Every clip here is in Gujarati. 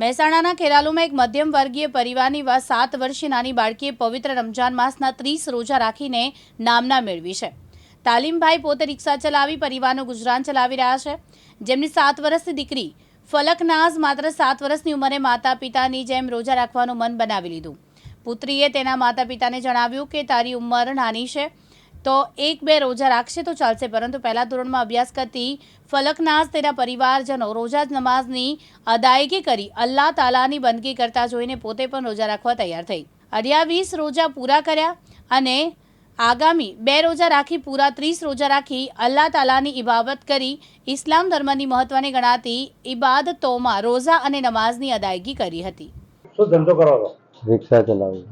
મહેસાણાના ખેરાલુમાં એક મધ્યમ વર્ગીય પરિવારની વા સાત વર્ષીય નાની બાળકીએ પવિત્ર રમજાન માસના ત્રીસ રોજા રાખીને નામના મેળવી છે. તાલીમભાઈ પોતે રિક્ષા ચલાવી પરિવારનું ગુજરાન ચલાવી રહ્યા છે. જેમની સાત વર્ષની દીકરી ફલકનાઝ માત્ર સાત વર્ષની ઉંમરે માતા પિતાની જેમ રોજા રાખવાનું મન બનાવી લીધું. પુત્રીએ તેના માતા પિતાને જણાવ્યું કે તારી ઉંમર નાની છે. તો એક બે રોજા રાખશે તો ચાલશે. પરંતુ પહેલા ધોરણમાં અભ્યાસ કરતી ફલકનાઝ તેના પરિવારજનો રોજા નમાઝની અદાયગી કરી અલ્લાહ તાલાની બંદગી કરતા જોઈને પોતે પણ રોજા રાખવા તૈયાર થઈ. અઠ્યાવીસ રોજા પૂરા કર્યા અને આગામી બે રોજા રાખી પૂરા ત્રીસ રોજા રાખી અલ્લાહ તાલાની ઇબાદત કરી ઇસ્લામ ધર્મની મહત્વની ગણાતી ઇબાદતોમાં રોઝા અને નમાઝની અદાયગી કરી હતી. શું ધંધો કરો રિક્ષા ચલાવું.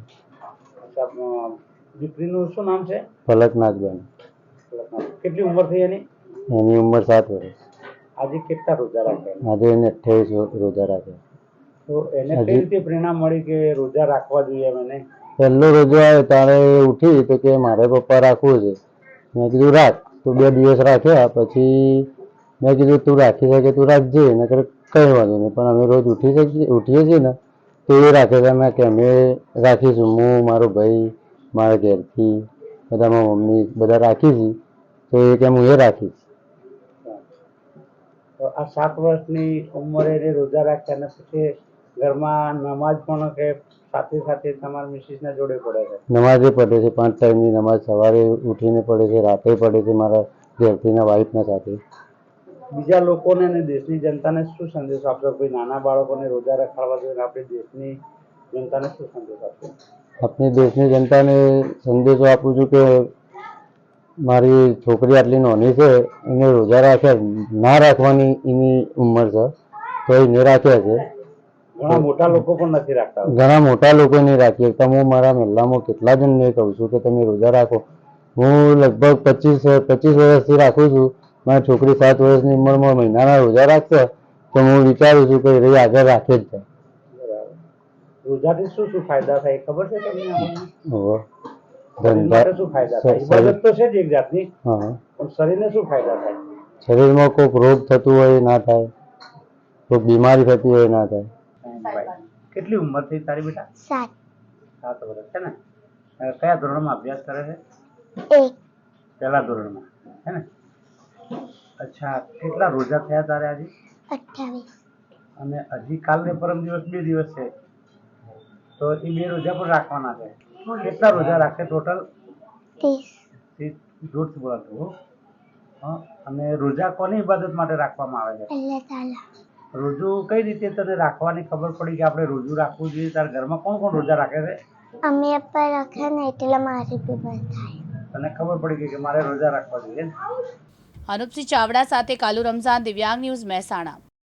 દીકરીનું શું નામ છે? ફલકનાથબેન કેટલી ઉંમર થઈ એની? એની ઉંમર સાત વર્ષ. આજે કેટલા રોજા રાખ્યા આજે એને અઠ્યાવીસ રોજા રાખ્યા તો એને કઈ રીતે પ્રેરણા મળી કે રોજા રાખવા જોઈએ મને પહેલો રોજો આવ્યો ત્યારે ઉઠી તો કે મારે પપ્પા રાખવું છે. મેં કીધું રાખ તો બે દિવસ રાખ્યા પછી મેં કીધું તું રાખી શકે તું રાખજે. નકર કંઈ વાંધો નહીં પણ અમે રોજ ઉઠી શકીએ ઉઠીએ છીએ ને તો એ રાખે છે. અમે કે અમે રાખીશું હું મારો ભાઈ મારા ઘેરથી બધા મારા મમ્મી બધા રાખી છે તો એ કેમ હું એ રાખીશ તો આ સાત વર્ષની ઉંમરે જે રોજા રાખ્યા નથી પછી ઘરમાં નમાજ પણ કે સાથે સાથે તમારા મિસિસના જોડે પડે છે? નમાજે પડે છે પાંચ ટાઈમની નમાજ સવારે ઉઠીને પડે છે રાતે પડે છે મારા ઘેરથીના વાઈફના સાથે. બીજા લોકોને અને દેશની જનતાને શું સંદેશ આપશો? કોઈ નાના બાળકોને રોજા રખાડવા જોઈએ આપણે દેશની જનતાને શું સંદેશ આપશો? આપણી દેશની જનતાને સંદેશો આપું છું કે મારી છોકરી આટલી નોની છે એને રોજા રાખ્યા ના રાખવાની એની ઉંમર છે તો એને રાખ્યા છે. ઘણા મોટા લોકો પણ નથી રાખતા ઘણા મોટા લોકો નહીં રાખી શકતા હું મારા મહેલામાં કેટલા જણને કહું છું કે તમે રોજા રાખો. હું લગભગ પચીસ પચીસ વર્ષથી રાખું છું. મારી છોકરી સાત વર્ષની ઉંમરમાં મહિનાના રોજા રાખશે તો હું વિચારું છું કે એ આગળ રાખે જ જાય. રોજાથી શું શું ફાયદા થાય ખબર છે તમને માટે શું ફાયદા થાય? ઇબાદત તો છે જ એક જાતની. પણ શરીરને શું ફાયદા થાય? શરીરમાં કોઈક રોગ થતું હોય ના થાય. કોઈક બીમારી થતી હોય ના થાય. કેટલી ઉંમર થઈ તારી બેટા? સાત. સાત વર્ષ છે ને? કયા ધોરણમાં અભ્યાસ કરે છે? પહેલા ધોરણમાં. હે ને? અચ્છા કેટલા રોજા થયા તારે આજે? અને હજી કાલ ને પરમ દિવસ બે દિવસ છે. તો એ બે રોજા પણ રાખવાના છે. કેટલા રોજા રાખે ટોટલ જોરથી બોલાતું હં? અને રોજા કોની ઇબાદત માટે રાખવામાં આવે છે? રોજુ કઈ રીતે તને રાખવાની ખબર પડી કે આપણે રોજુ રાખવું જોઈએ? તારા ઘરમાં કોણ કોણ રોજા રાખે છે? અમે પર રાખે ને એટલે મારી બી બંધ થાય. તને ખબર પડી ગઈ કે મારે રોજા રાખવા જોઈએ ને? અનુપસિંહ ચાવડા સાથે કાલુ રમઝાન દિવ્યાંગ ન્યૂઝ મહેસાણા.